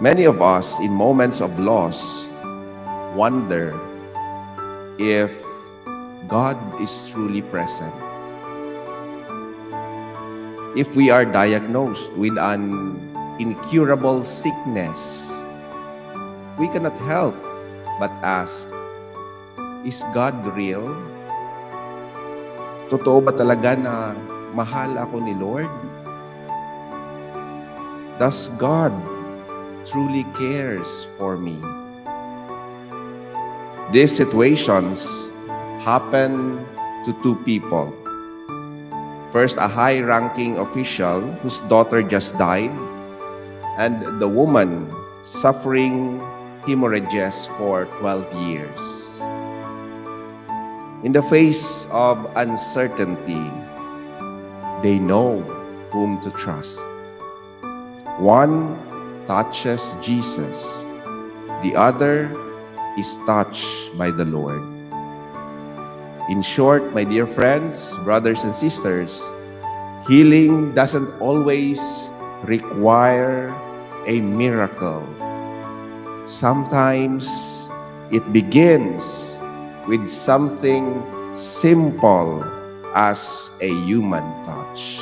Many of us, in moments of loss, wonder if God is truly present. If we are diagnosed with an incurable sickness, we cannot help but ask, Is God real? Totoo ba talaga na mahal ako ni Lord? Does God truly cares for me? These situations happen to two people. First, a high ranking official whose daughter just died, and the woman suffering hemorrhages for 12 years. In the face of uncertainty, they know whom to trust. One touches Jesus, the other is touched by the Lord. In short, my dear friends, brothers and sisters, healing doesn't always require a miracle. Sometimes it begins with something simple as a human touch.